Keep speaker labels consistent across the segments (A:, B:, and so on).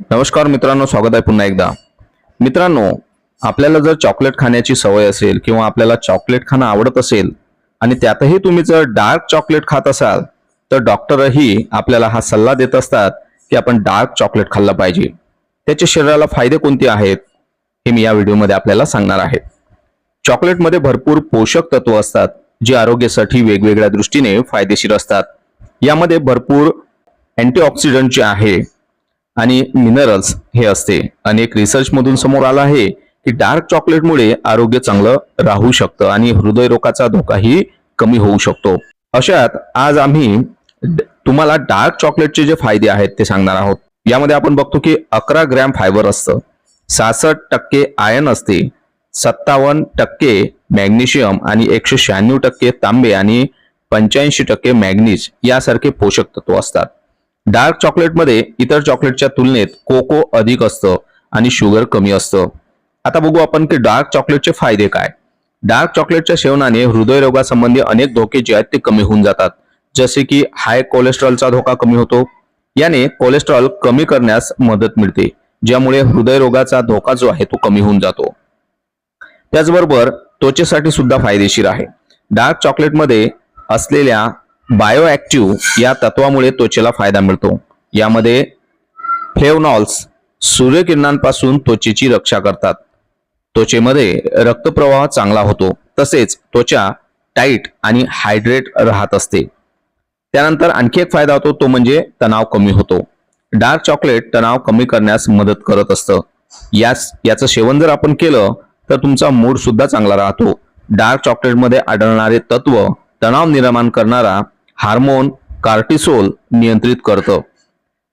A: नमस्कार मित्रांनो स्वागत आहे पुन्हा एकदा. मित्रांनो आपल्याला जर चॉकलेट खाण्याची सवय असेल किंवा आपल्याला चॉकलेट खाणं आवडत असेल आणि त्यातही तुम्ही जर डार्क चॉकलेट खात असाल तर डॉक्टरही आपल्याला हा सल्ला देत असतात की आपण डार्क चॉकलेट खाल्लं पाहिजे. त्याचे शरीराला फायदे कोणते आहेत हे मी या व्हिडिओमध्ये आपल्याला सांगणार आहे. चॉकलेटमध्ये भरपूर पोषक तत्व असतात जे आरोग्यासाठी वेगवेगळ्या दृष्टीने फायदेशीर असतात. यामध्ये भरपूर अँटीऑक्सिडंट जे आहे आणि मिनरल्स हे असते. अनेक रिसर्च मधून समोर आलं आहे की डार्क चॉकलेटमुळे आरोग्य चांगलं राहू शकतं आणि हृदयरोगाचा धोकाही कमी होऊ शकतो. अशात आज आम्ही तुम्हाला डार्क चॉकलेटचे जे फायदे आहेत ते सांगणार आहोत. यामध्ये आपण बघतो की अकरा ग्रॅम फायबर असतं. सहासष्ट टक्के आयन असते. सत्तावन्न टक्के मॅग्नेशियम आणि एकशे शहाण्णव टक्के तांबे आणि पंच्याऐंशी टक्के मॅग्नीज यासारखे पोषक तत्व असतात. डार्क चॉकलेटमध्ये इतर चॉकलेटच्या तुलनेत कोको अधिक असतं आणि शुगर कमी असतं. आता बघू आपण की डार्क चॉकलेटचे फायदे काय. डार्क चॉकलेटच्या सेवनाने हृदयरोगासंबंधी अनेक धोके जे आहेत ते कमी होऊन जातात. जसे की हाय कोलेस्ट्रॉलचा धोका कमी होतो. याने कोलेस्ट्रॉल कमी करण्यास मदत मिळते ज्यामुळे हृदयरोगाचा धोका जो आहे तो कमी होऊन जातो. त्याचबरोबर त्वचेसाठी सुद्धा फायदेशीर आहे. डार्क चॉकलेटमध्ये असलेल्या बायोॲक्टिव्ह या तत्वामुळे त्वचेला फायदा मिळतो. यामध्ये फ्लेवनॉल्स सूर्यकिरणांपासून त्वचेची रक्षा करतात. त्वचेमध्ये रक्तप्रवाह चांगला होतो. तसेच त्वचा टाईट आणि हायड्रेट राहत असते. त्यानंतर आणखी एक फायदा होतो तो म्हणजे तणाव कमी होतो. डार्क चॉकलेट तणाव कमी करण्यास मदत करत असतं. यास याचं सेवन जर आपण केलं तर तुमचा मूड सुद्धा चांगला राहतो. डार्क चॉकलेटमध्ये आढळणारे तत्व तणाव निर्माण करणारा हार्मोन कार्टिसोल नियंत्रित करतं.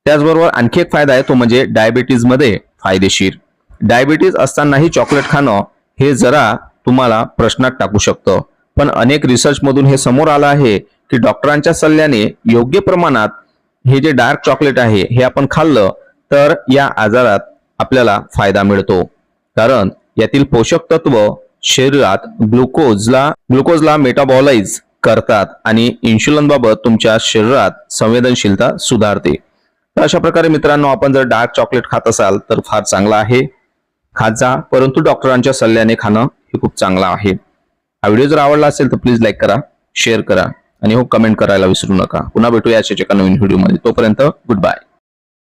A: त्याचबरोबर आणखी एक फायदा आहे तो म्हणजे डायबिटीजमध्ये फायदेशीर. डायबिटीज असतानाही चॉकलेट खाणं हे जरा तुम्हाला प्रश्नात टाकू शकतं. पण अनेक रिसर्चमधून हे समोर आलं आहे की डॉक्टरांच्या सल्ल्याने योग्य प्रमाणात हे जे डार्क चॉकलेट आहे हे आपण खाल्लं तर या आजारात आपल्याला फायदा मिळतो. कारण यातील पोषक तत्व शरीरात ग्लुकोजला ग्लुकोजला मेटाबॉलाइज करतात आणि इन्शुलनबाबत तुमच्या शरीरात संवेदनशीलता सुधारते. तर अशा प्रकारे मित्रांनो आपण जर डार्क चॉकलेट खात असाल तर फार चांगला आहे. खात जा परंतु डॉक्टरांच्या सल्ल्याने खाणं हे खूप चांगलं आहे. हा व्हिडिओ जर आवडला असेल तर प्लीज लाईक करा शेअर करा आणि हो कमेंट करायला विसरू नका. पुन्हा भेटूया अशाच एका नवीन व्हिडिओमध्ये तोपर्यंत गुड बाय